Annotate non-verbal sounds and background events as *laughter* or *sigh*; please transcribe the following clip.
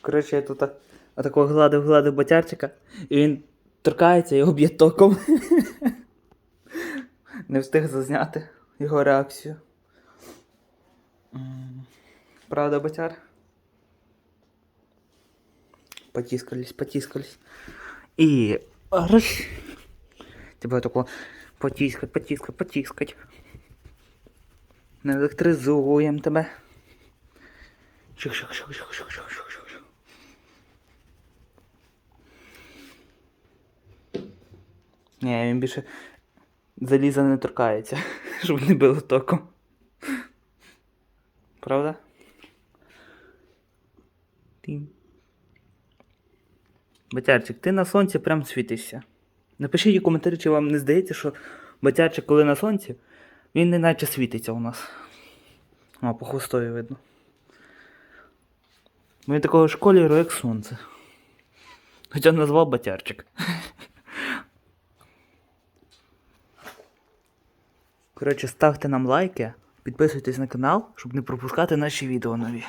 Коротше, я тут такого гладив-гладив батярчика, і він торкається і б'є током. Не встиг зазняти його реакцію. Правда, батяр? Потіскались, потіскались. І раз. Тебе такого потіскать, потіскать, потіскать. Не електризуємо тебе. Ших, ших, ших, ших, ших, ших, ших, ших, ших. Ні, він більше заліза не торкається, *laughs* щоб не було током. Правда? Тім. Батярчик, ти на сонці прям світишся. Напишіть у коментарі, чи вам не здається, що батярчик, коли на сонці, він не наче світиться у нас. О, по хвостові видно. Він такого ж кольору, як сонце. Хоча назвав батярчик. Коротше, ставте нам лайки, підписуйтесь на канал, щоб не пропускати наші відео нові.